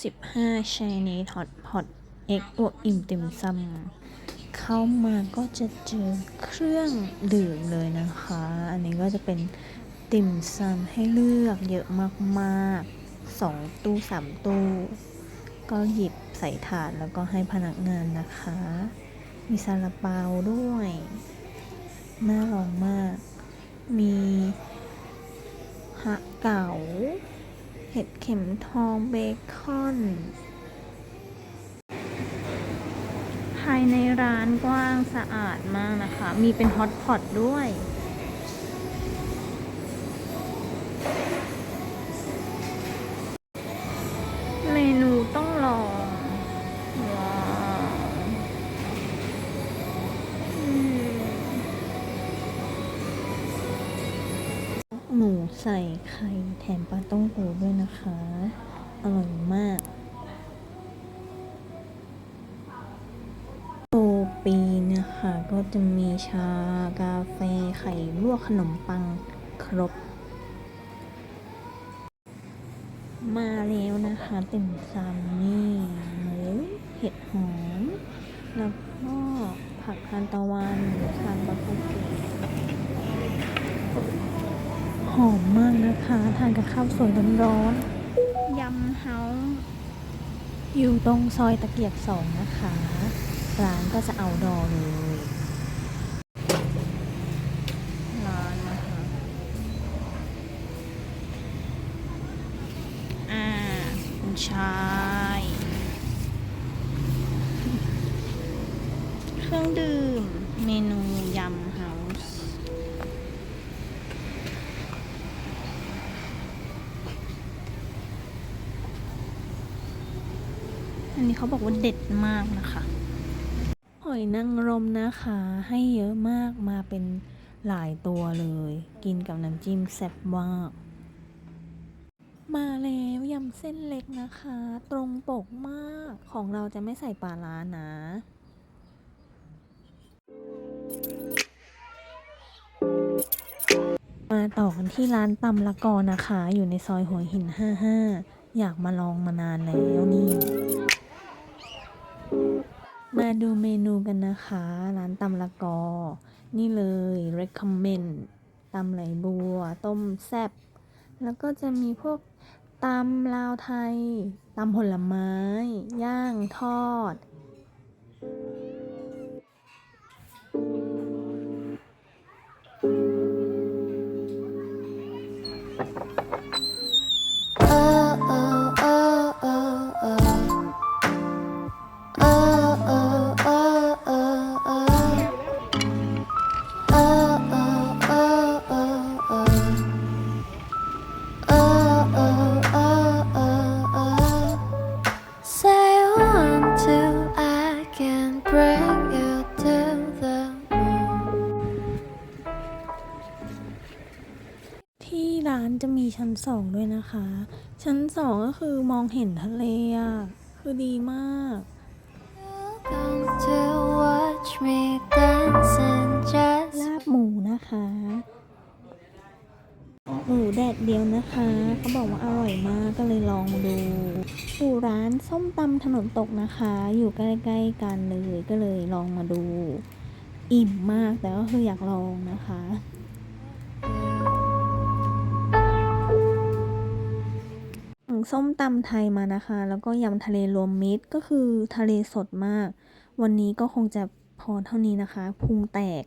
15 Chinese Hot Pot X บวกอิ่มติ่มซำเข้ามาก็จะเจอเครื่องดื่มเลยนะคะ อันนี้ก็จะเป็นติ่มซำให้เลือกเยอะมากๆสองตู้สามตู้ ก็หยิบใส่ถาดแล้วก็ให้พนักงานนะคะ มีซาลาเปาด้วย น่าลองมาก มีฮะเก๋า เห็ดเข็มทองเบคอน ภายในร้านกว้างสะอาดมากนะคะ มีเป็นฮอตพอตด้วย หมูใส่ไข่แถมปลาต้องโกด้วยนะคะ อร่อยมากโอปีนะคะ ก็จะมีชากาแฟไข่ลวกขนมปังครบ มาแล้วนะคะติ่มซำนี่หมูเห็ดหอม แล้วก็ผักทานตะวันทานบะกุเก อมมากนะคะ ทานกับข้าวสวยร้อนๆยำเฮาอยู่ตรงซอยตะเกียบสองนะคะ ร้านก็จะเอาดอเลยร้านนะคะอ่าคุณชายเครื่องดื่ม เมนูยำเฮาส์ อันนี้เขาบอกว่าเด็ดมากนะคะหอยนางรมนะคะ ให้เยอะมากมาเป็นหลายตัวเลย กินกับน้ำจิ้มแซ่บมากมาแล้วยำเส้นเล็กนะคะ ตรงปกมากของเราจะไม่ใส่ปลาร้านะมาต่อกันที่ร้านตำละกอนะคะ อยู่ในซอยหัวหิน 55 อยากมาลองมานานแล้วนี่ มาดูเมนูกันนะคะ ร้านตำละกอ นี่เลย recommend ตำไหลบัว ต้มแซ่บแล้วก็จะมีพวกตำลาวไทยตำผลไม้ ย่างทอด ที่ร้านจะมีชั้นสองด้วยนะคะ ชั้นสองก็คือมองเห็นทะเลอะ คือดีมาก Come to watch me dancing just ลาบหมูนะคะหมู แดดเดียวนะคะ เขาบอกว่าอร่อยมากก็เลยลองดูอยู่ร้านส้มตำถนนตกนะคะ อยู่ใกล้ๆกันเลยก็เลยลองมาดู อิ่มมากแต่ก็คืออยากลองนะคะสั่งส้มตำไทยมานะคะ แล้วก็ยำทะเลรวมมิตรก็คือทะเลสดมาก วันนี้ก็คงจะพอเท่านี้นะคะพุงแตก